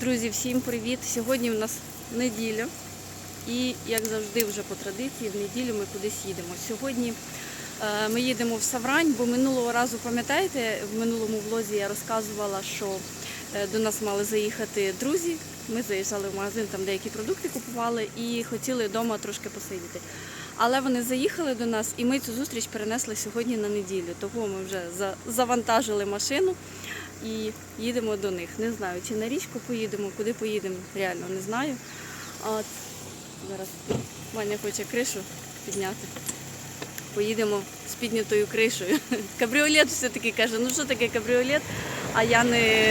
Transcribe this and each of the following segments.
Друзі, всім привіт! Сьогодні в нас неділя. І, як завжди, вже по традиції, в неділю ми кудись їдемо. Сьогодні е, ми їдемо в Саврань, бо минулого разу, пам'ятаєте, в минулому влозі я розказувала, що е, до нас мали заїхати друзі. Ми заїжджали в магазин, там деякі продукти купували і хотіли вдома трошки посидіти. Але вони заїхали до нас, і ми цю зустріч перенесли сьогодні на неділю. Того ми вже завантажили машину і їдемо до них. Не знаю, чи на річку поїдемо, куди поїдемо, реально не знаю. От зараз Ваня хоче кришу підняти. Поїдемо з піднятою кришею. Кабріолет все-таки каже, ну що таке кабріолет, а я не,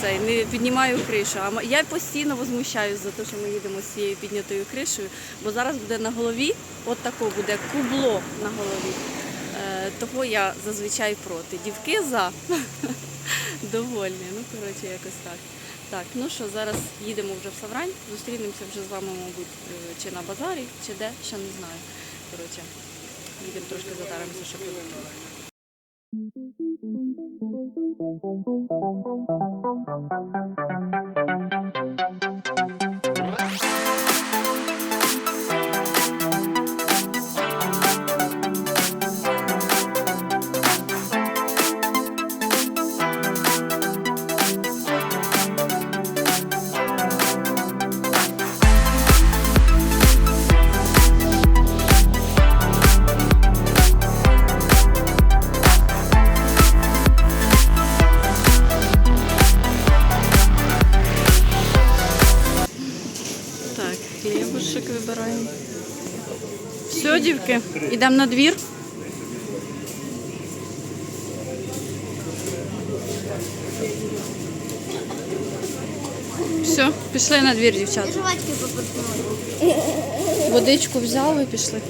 цей, не піднімаю кришу. А я постійно возмущаюсь за те, що ми їдемо з цією піднятою кришею, бо зараз буде на голові, от тако буде кубло на голові. Того я зазвичай проти. Дівки за довольні. Ну, коротше, якось так. Так, ну що, зараз їдемо вже в Саврань, зустрінемося вже з вами, мабуть, е, чи на базарі, чи де, ще не знаю. Коротше, їдемо трошки затаримося, що продуктами. Так, Все, йдемо на двір. Все, пішли на двір, дівчата. Водичку взяли і пішли.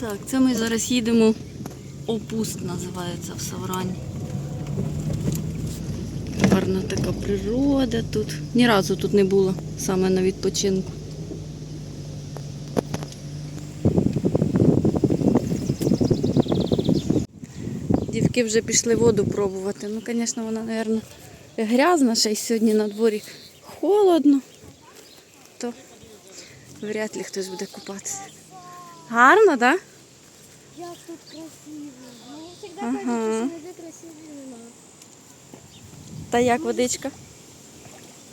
Так, це ми зараз їдемо. Опуст називається в Саврані. Гарна така природа тут. Ні разу тут не було саме на відпочинку. Дівки вже пішли воду пробувати. Ну, звісно, вона, мабуть, грязна, ще й сьогодні на дворі холодно, то вряд ли хтось буде купатися. Гарно, так? Да? Як тут красиво. Мені завжди Ага. кажуть, що сюди красиво нема. Та як водичка?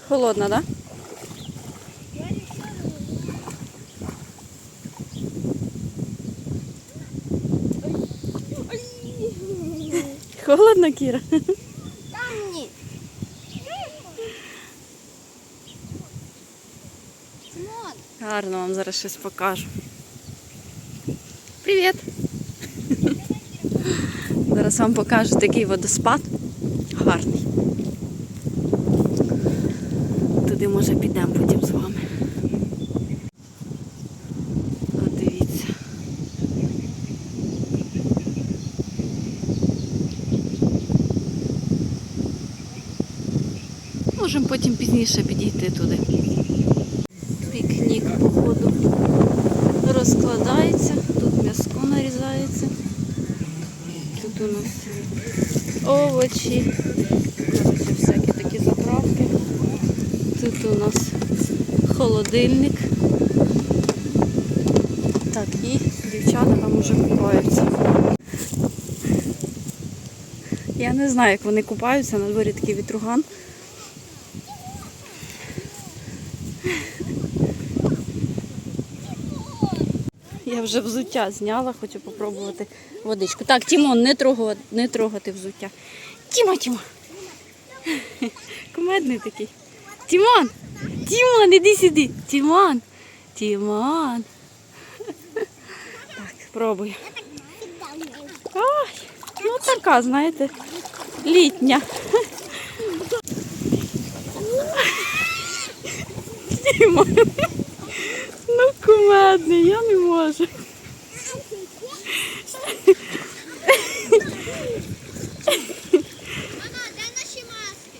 Холодна, так? Да? Я нічого не роблю. Холодно, Кіра? Там ні. Гарно вам зараз щось покажу. Привіт! Зараз вам покажу такий водоспад. Гарний. Туди може підемо потім з вами. От дивіться. Можемо потім пізніше підійти туди. Пікнік, походу, розкладається. Тут м'яско нарізається. Тут у нас овочі. Коротше, всякі такі заправки. Тут у нас холодильник. Так, і дівчата там уже купаються. Я не знаю, як вони купаються, на дворі такий вітруган. Я вже взуття зняла, хочу попробувати водичку. Так, Тімон, не трогати, не трогати взуття. Тіма, Тіма. Кумедний такий. Тімон! Тімон, іди сюди. Тімон. Тімон. Так, пробую. Ой, ну така, знаєте, літня. Тімон. Ну, кумедний, я не можу. Мама, де наші маски?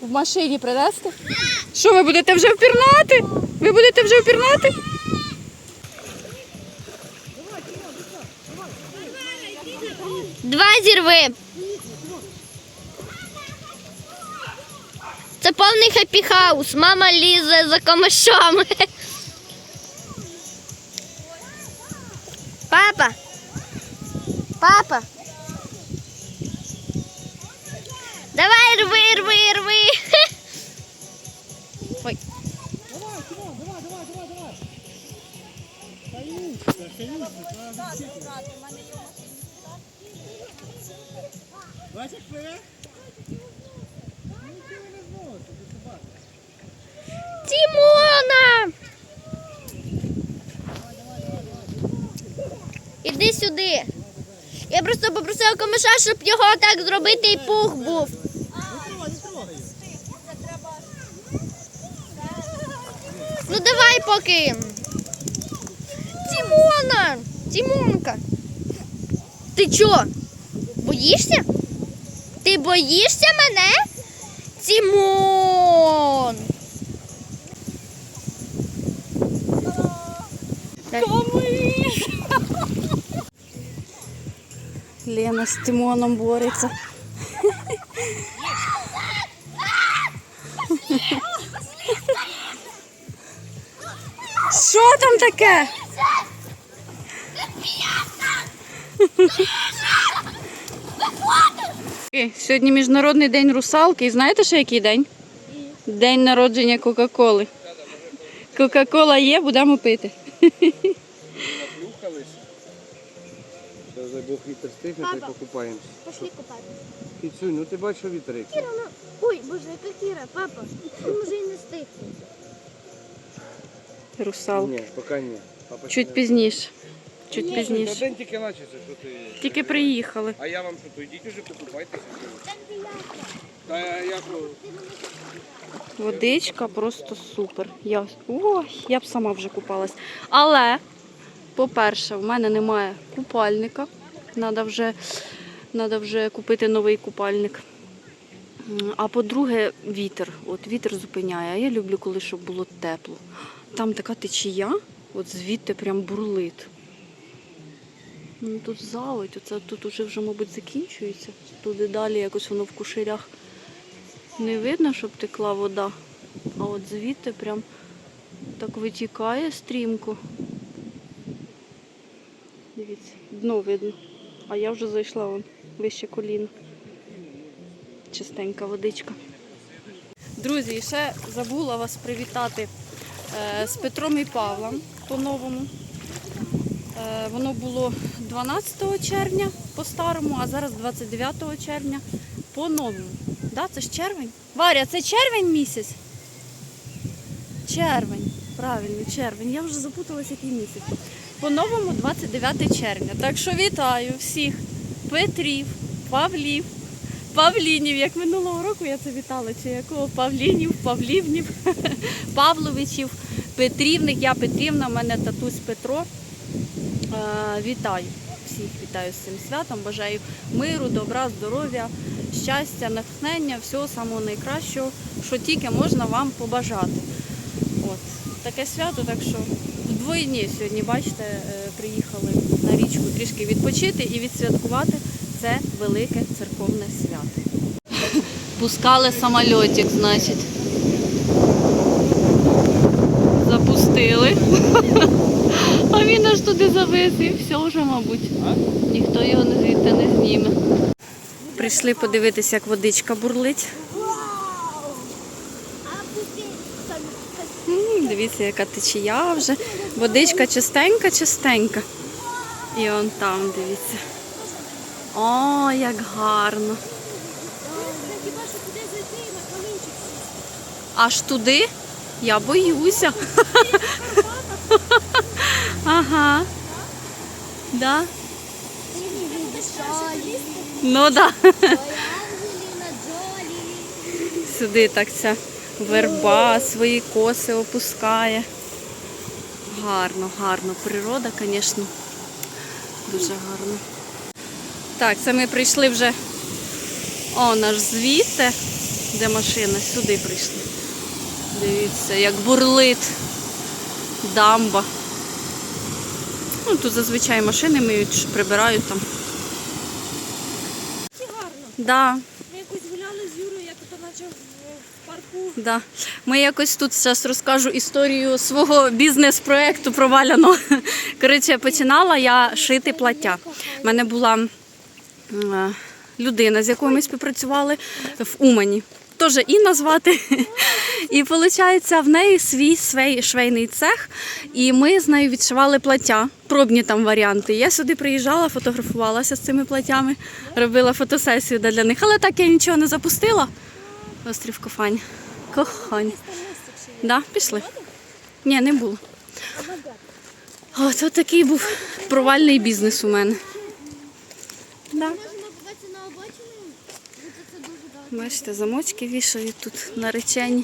В машині принести? Що, ви будете вже впірнати? Ви будете вже впірнати? Два зірви. Це повний хеппі хаус. Мама лізе за камешами. Папа. Папа. Давай рви, рви, рви. Ой. Давай, давай, давай, давай, давай. Стоїмо, стоїмо. Бачиш, пливе? Тімона! Іди сюди. Я просто попросила комиша, щоб його так зробити і пух був. Ну давай поки. Тімона! Тімонка! Ти чо? Боїшся? Ти боїшся мене? Тімон! Лена з Тимоном бореться. Що там таке? Сьогодні Міжнародний день русалки. І знаєте ще який день? День народження Кока-Коли. Кока-кола є, будемо пити. Плюхались. Зараз дай Бог вітер стихне, та й покупаємося. Пошли купатися. Кіцюнь, ну ти бачиш, вітер який. Ой, боже, яка Кіра, папа. Він вже і не стихне. Русал. Ні, поки ні. Папа ще Чуть не- пізніше. Чуть пізніше. день тільки начався, що ти. Тільки приїхали. А я вам що, то йдіть уже покупайтеся. Та я ну, Водичка просто супер. Я, ой, я б сама вже купалась. Але, по-перше, в мене немає купальника. Треба вже, надо вже купити новий купальник. А по-друге, вітер. От вітер зупиняє. А я люблю, коли щоб було тепло. Там така течія, от звідти прям бурлить. Ну, тут заводь, оце тут уже вже, мабуть, закінчується. Туди далі якось воно в куширях не видно, щоб текла вода. А от звідти прям так витікає стрімко. Дивіться, дно видно. А я вже зайшла вон вище коліна. Чистенька водичка. Друзі, ще забула вас привітати е, з Петром і Павлом по-новому. Е, Воно було 12 червня по-старому, а зараз 29 червня по-новому. Да, це ж червень. Варя, це червень місяць? Червень. Правильно, червень. Я вже запуталась, який місяць. По-новому 29 червня. Так що вітаю всіх Петрів, Павлів, Павлінів. Як минулого року я це вітала. Чи якого Павлінів, Павлівнів, Павловичів, Петрівних. Я Петрівна, в мене татусь Петро. Е, Вітаю всіх, вітаю з цим святом. Бажаю миру, добра, здоров'я, щастя, натхнення, всього самого найкращого, що тільки можна вам побажати. От таке свято, так що вдвоєні сьогодні, бачите, е, приїхали на річку трішки відпочити і відсвяткувати це велике церковне свято. Пускали самольотик, значить. Запустили. А він аж туди завис і все вже, мабуть. Ніхто його не звідти не зніме. Прийшли подивитися, як водичка бурлить. М, Дивіться, яка течія вже. Водичка чистенька, чистенька. І он там, дивіться. О, як гарно. Хіба що туди зайти і на камінчик Аж туди? Я боюся. Ага. Да? Ну да. Сюди так ця верба свої коси опускає. Гарно, гарно. Природа, звісно, дуже гарно. Так, це ми прийшли вже. О, наш звідти, де машина, сюди прийшли. Дивіться, як бурлит дамба. Ну, тут зазвичай машини миють, прибирають там. Да. Ми якось гуляли з Юрою, як то наче в парку Да. Ми якось тут зараз розкажу історію свого бізнес-проекту проваляного. Коротше, починала я шити плаття. У мене була е, людина, з якою ми співпрацювали в Умані. Теж Інна звати. І виходить, в неї свій свій швейний цех, і ми з нею відшивали плаття, пробні там варіанти. Я сюди приїжджала, фотографувалася з цими платтями, робила фотосесію для них, але так я нічого не запустила. Острів Кохань. Кохань. Да, пішли. Ні, не було. От, от такий був провальний бізнес у мене. Да. Можемо податися на обочину? Бо це дуже добре. Бачите, замочки вішають тут наречені.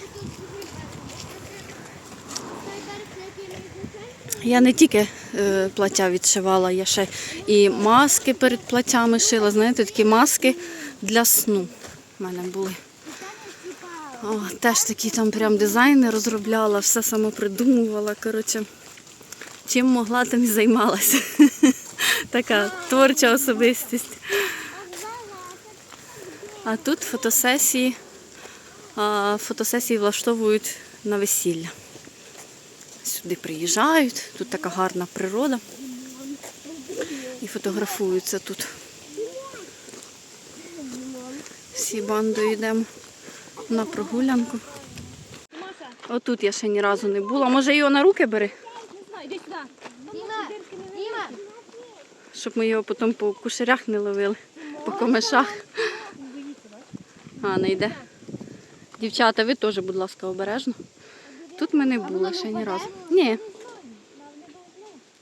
Я не тільки е, плаття відшивала, я ще і маски перед платтями шила. Знаєте, такі маски для сну в мене були. О, теж такі там прям дизайни розробляла, все сама придумувала. Коротше, чим могла, тим і займалася. Така творча особистість. А тут фотосесії, фотосесії влаштовують на весілля. Сюди приїжджають, тут така гарна природа. І фотографуються тут. Всі бандою йдемо на прогулянку. Отут я ще ні разу не була. Може його на руки бери, щоб ми його потім по кушарях не ловили, по комишах. А, не йде. Дівчата, ви теж, будь ласка, обережно. Тут ми не були ще ні разу. Ні.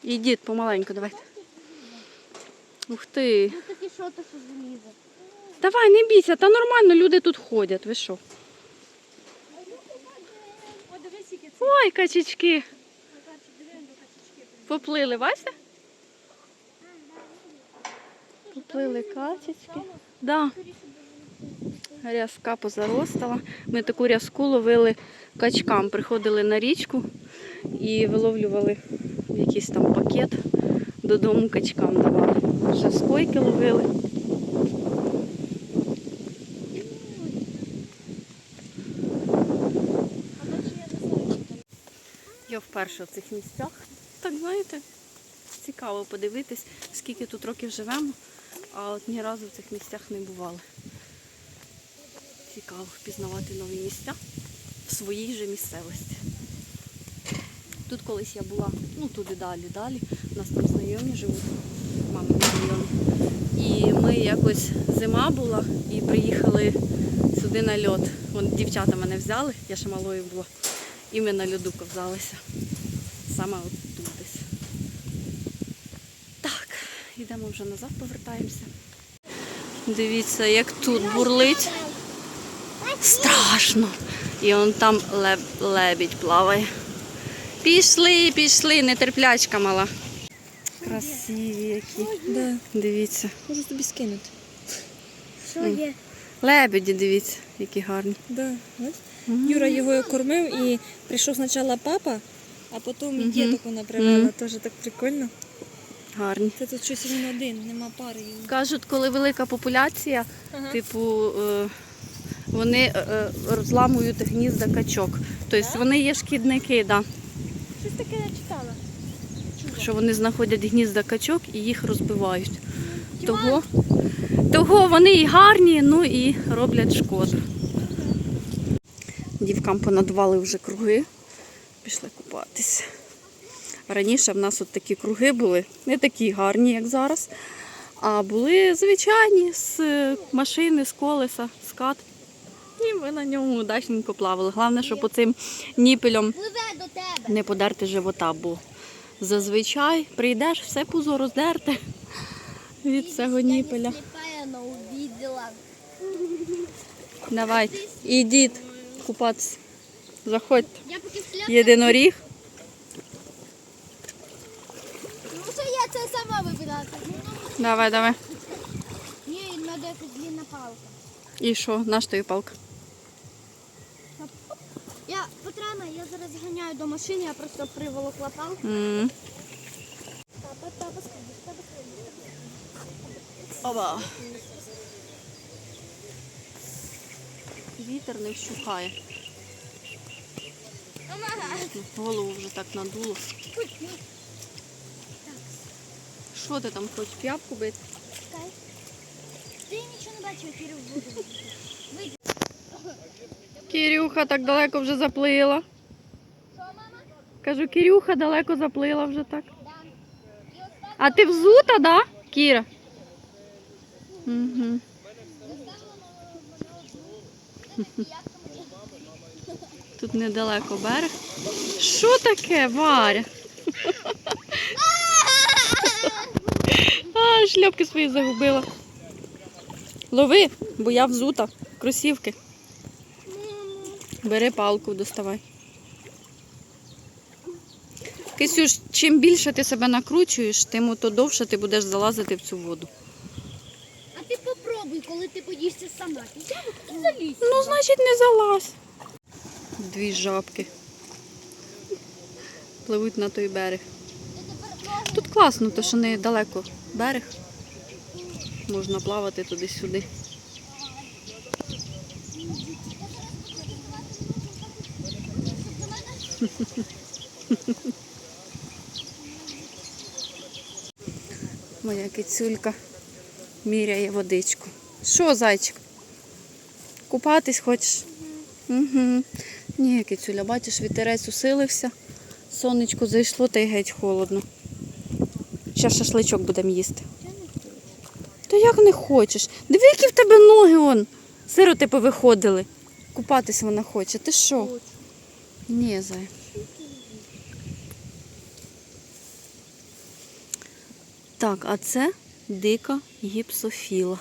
Ідіть помаленьку, давайте. Ух ти. ну. Давай, не бійся, та нормально люди тут ходять. Ви що? Ой, качечки. Поплили, бачите? Поплили качечки. Да. Рязка позаростала. Ми таку рязку ловили качкам. Приходили на річку і виловлювали якийсь там пакет. Додому качкам давали. Ще з койки ловили. Я вперше в цих місцях. Так знаєте, цікаво подивитись, скільки тут років живемо, а от ні разу в цих місцях не бували. Цікаво пізнавати нові місця в своїй же місцевості. Тут колись я була, ну туди далі, далі. У нас там знайомі живуть, мами знайомі. І ми якось зима була і приїхали сюди на льот. Вон дівчата мене взяли, я ще малою була. І ми на льоду ковзалися. Саме от тут десь. Так, йдемо вже назад, повертаємося. Дивіться, як тут бурлить. Страшно. І он там леб- лебідь плаває. Пішли, пішли, нетерплячка мала. Красиві які. Да, Дивіться. можу тобі скинути. Що є? Лебеді, дивіться, які гарні. Да, ось. Юра його кормив і прийшов спочатку папа, а потім Мгм. діток вона привела. Мгм. Теж так прикольно. Гарні. Це тут щось він один, нема пари. Кажуть, коли велика популяція, Ага. типу, е, вони е, е, розламують гнізда качок. Тобто вони є шкідники, да. Щось таке я читала. що вони знаходять гнізда качок і їх розбивають. Того, того вони і гарні, ну і роблять шкоду. Дівкам понадували вже круги, пішли купатися. Раніше в нас от такі круги були, не такі гарні, як зараз, а були звичайні з е, машини, з колеса, з кат. І ми на ньому удачненько плавали. Головне, щоб оцим ніпелем не подерти живота, бо зазвичай прийдеш, все пузо роздерте від цього ніпеля. Давай, ідіть купатися. Заходьте. Єдиноріг. Ну що я це сама вибирати? Давай, давай. Ні, треба якась длинна палка. І що? Наш тобі палка? Я Петрана, я зараз ганяю до машини, я просто приволокла палку. Скажи. Оба. Вітер не вщухає. Голову вже так надуло. Що ти там хочеш п'япку бити? Ти нічого не бачив, Кирил буде. Кирюха так далеко вже заплила. Кажу, Кирюха далеко заплила вже так. А ти взута, да, Кіра? Угу. Тут недалеко берег. Що таке, Варя? А, шльопки свої загубила. Лови, бо я взута. Кросівки. Бери палку, доставай. Кисюш, чим більше ти себе накручуєш, тим то довше ти будеш залазити в цю воду. А ти попробуй, коли ти поїшся сама. Ти і залізь. Ну, значить, не залазь. Дві жабки. Пливуть на той берег. Тут класно, то що недалеко берег. Можна плавати туди-сюди. Моя кицюлька міряє водичку. Що, зайчик? Купатись хочеш? Угу. Ні, кицюля, бачиш, вітерець усилився. Сонечко зайшло та й геть холодно. Ще шашличок будемо їсти. Та як не хочеш? Диви, які в тебе ноги он. Сироти повиходили. Купатись вона хоче. Ти що? Ні, зай. Так, а це дика гіпсофіла.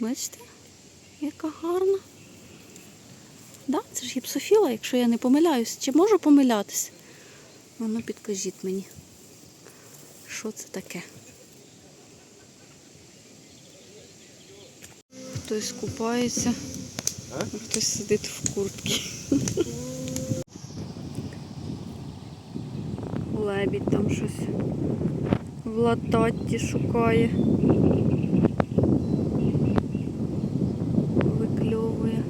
Бачите, яка гарна. Да, це ж гіпсофіла, якщо я не помиляюсь. Чи можу помилятися? Ну, підкажіть мені, що це таке? Хтось купається, а хтось сидить в куртці. Лебідь там щось в лататті шукає. Викльовує.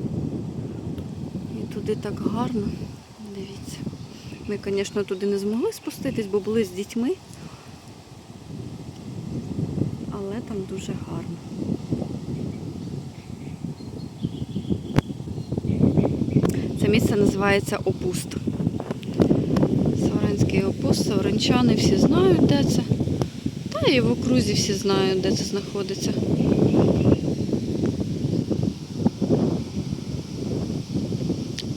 І туди так гарно. Дивіться. Ми, звісно, туди не змогли спуститись, бо були з дітьми. Але там дуже гарно. Це місце називається Опуст. Савранчани всі знають, де це. Та і в окрузі всі знають, де це знаходиться.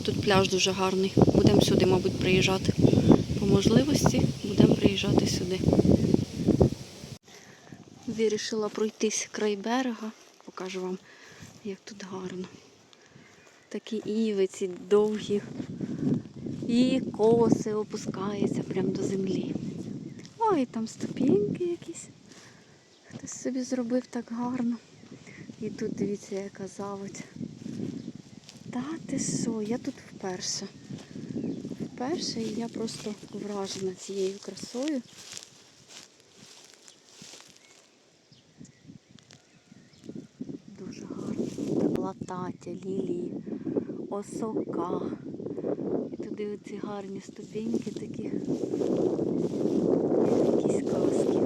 Тут пляж дуже гарний. Будемо сюди, мабуть, приїжджати. По можливості будемо приїжджати сюди. Вирішила пройтись край берега. Покажу вам, як тут гарно. Такі івиці довгі. І коси опускаються прямо до землі. Ой, там ступіньки якісь. Хтось собі зробив так гарно. І тут дивіться, яка заводь. Та ти що, я тут вперше. Вперше і я просто вражена цією красою. Дуже гарно. Так латаття, лілії, осока. І туди оці гарні ступеньки такі. Якісь казки.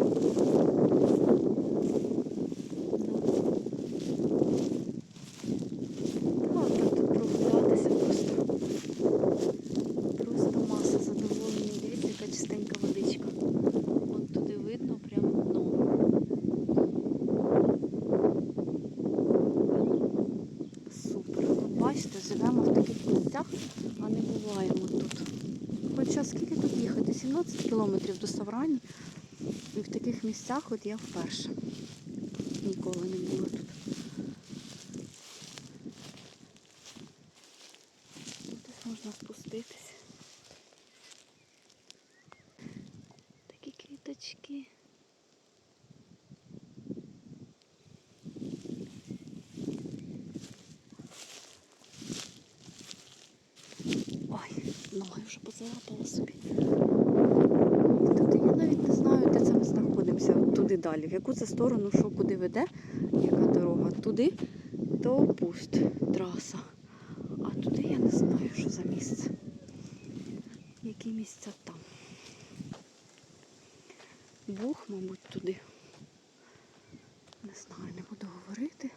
Так, так тут прогулятися просто. Просто маса задоволення. Дивіться, яка чистенька водичка. От туди видно прямо дно. Супер. Ну, бачите, живемо в таких місцях, а не буваємо тут. Хоча скільки тут їхати? 17 кілометрів до Саврані. І в таких місцях от я вперше. Ніколи не була тут. Десь можна спуститися. Такі квіточки. Ой, ноги вже позалапала собі. Туди я навіть не знаю, де це ми знаходимося. Далі. В яку це сторону, що куди веде, яка дорога. Туди то пуст траса. А туди я не знаю, що за місце. такі місця там. Бух, мабуть, туди. Не знаю, не буду говорити.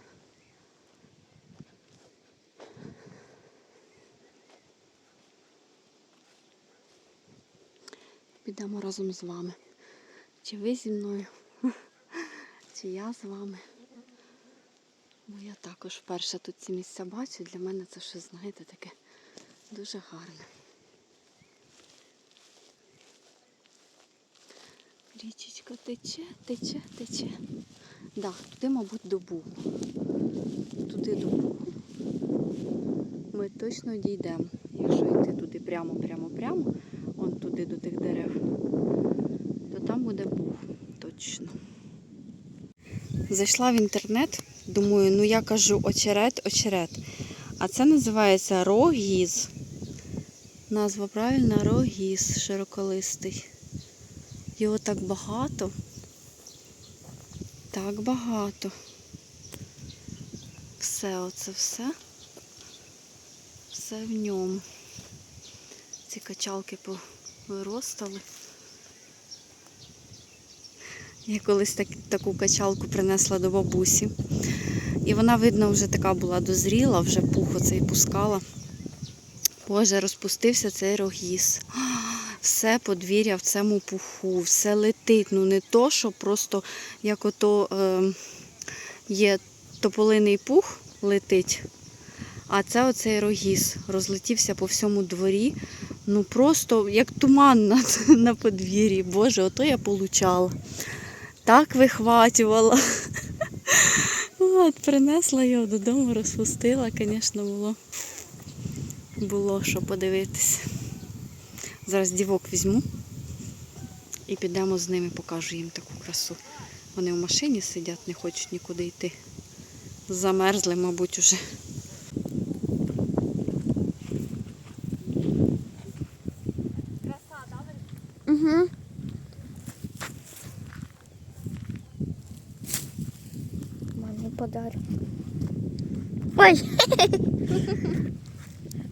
Підемо разом з вами. Чи ви зі мною, чи я з вами. Бо я також вперше тут ці місця бачу. Для мене це щось, знаєте, таке дуже гарне. Річечка тече, тече, тече. Да, туди, мабуть, до Бугу. Туди до Бугу. Ми точно дійдемо. Якщо йти туди прямо, прямо, прямо, он туди до тих дерев, то там буде Буг. Точно. Зайшла в інтернет, думаю, ну я кажу очерет, очерет. А це називається рогіз. Назва правильна рогіз широколистий. Його так багато. Так багато. Все, оце все. Все в ньому. Ці качалки повиростали. Я колись так, таку качалку принесла до бабусі. І вона, видно, вже така була дозріла, вже пух оцей пускала. Боже, розпустився цей рогіз. Все подвір'я в цьому пуху, все летить. Ну не то, що просто як ото е, є тополиний пух летить, а це оцей рогіз розлетівся по всьому дворі. Ну просто як туман на, на подвір'ї. Боже, ото я получала. Так вихватювала. От, принесла його додому, розпустила, звісно, було. Було що подивитися. Зараз дівок візьму і підемо з ними, покажу їм таку красу. Вони в машині сидять, не хочуть нікуди йти. Замерзли, мабуть, уже. Угу. Мамі. Ой!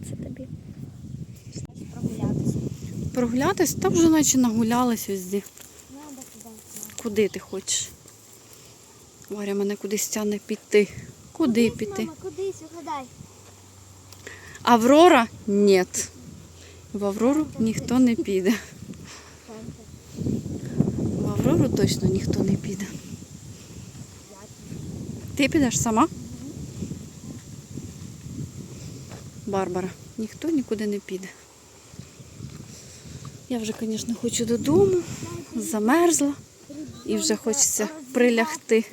Це тобі. Прогулятися. Прогулятись, та вже наче нагулялись везде. Надо. Куди ти хочеш? Варя мене кудись тягне піти. Куди піти? Мама, кудись, угадай. Аврора? Ні. В Аврору ніхто не піде. В Аврору точно ніхто не піде. Ти підеш сама? Барбара, ніхто нікуди не піде. Я вже, звісно, хочу додому, замерзла і вже хочеться прилягти.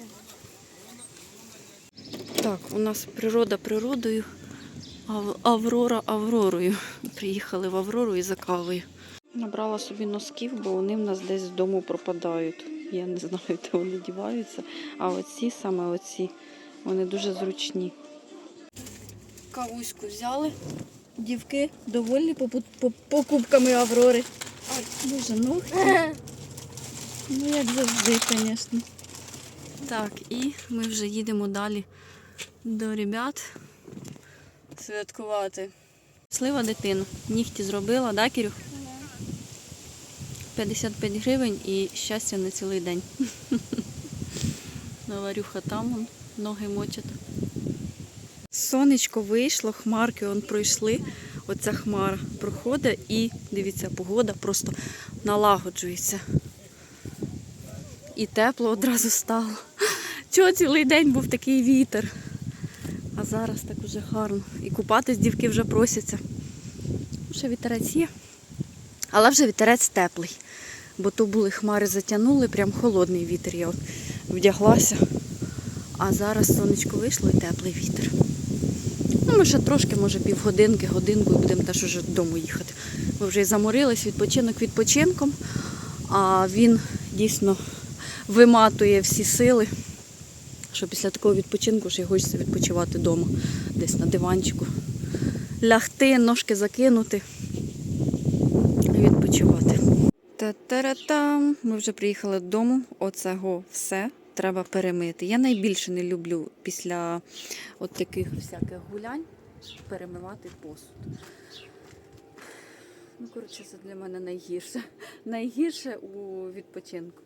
Так, у нас природа природою, Аврора Авророю. Приїхали в Аврору і за кавою. Набрала собі носків, бо вони в нас десь з дому пропадають. Я не знаю, де вони діваються. А оці, саме оці, вони дуже зручні. Кавуську взяли. Дівки довольні покупками Аврори. Ой, боже, ну. Ну, як завжди, звісно. Так, і ми вже їдемо далі до ребят святкувати. Слива дитину. Нігті зробила, да, Кірюх? 55 гривень і щастя на цілий день. Варюха там ноги мочить. Сонечко вийшло, хмарки он пройшли. Оця хмара проходить і дивіться, погода просто налагоджується. І тепло одразу стало. Чого цілий день був такий вітер. А зараз так уже гарно. І купатись дівки вже просяться. Ще вітерець є. Але вже вітерець теплий. Бо то були хмари затягнули, прям холодний вітер. Я от вдяглася. А зараз сонечко вийшло і теплий вітер. Ну, ми ще трошки, може, півгодинки, годинку і будемо теж уже додому їхати. Ми вже і заморились, відпочинок відпочинком, а він дійсно виматує всі сили. Що після такого відпочинку ще й хочеться відпочивати вдома, десь на диванчику. Лягти, ножки закинути відпочивати. Та-та-ра-там. Ми вже приїхали додому. Оцього все треба перемити. Я найбільше не люблю після от таких всяких гулянь перемивати посуд. Ну, коротше, це для мене найгірше. Найгірше у відпочинку.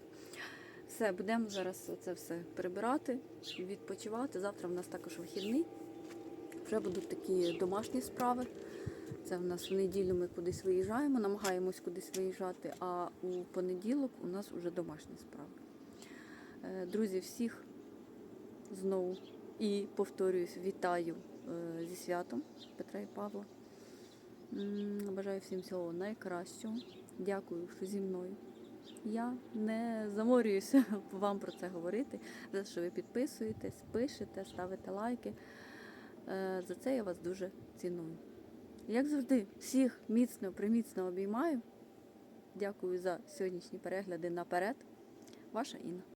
Все, будемо зараз це все прибирати, відпочивати. Завтра в нас також вихідний. Вже будуть такі домашні справи. Це в нас в неділю ми кудись виїжджаємо, намагаємось кудись виїжджати, а у понеділок у нас вже домашні справи. Е, Друзі, всіх знову і повторююсь, вітаю е, зі святом Петра і Павла. Бажаю всім всього найкращого. Дякую, що зі мною. Я не заморююся вам про це говорити, за що ви підписуєтесь, пишете, ставите лайки. Е, За це я вас дуже ціную. Як завжди, всіх міцно, приміцно обіймаю. Дякую за сьогоднішні перегляди наперед. Ваша Інна.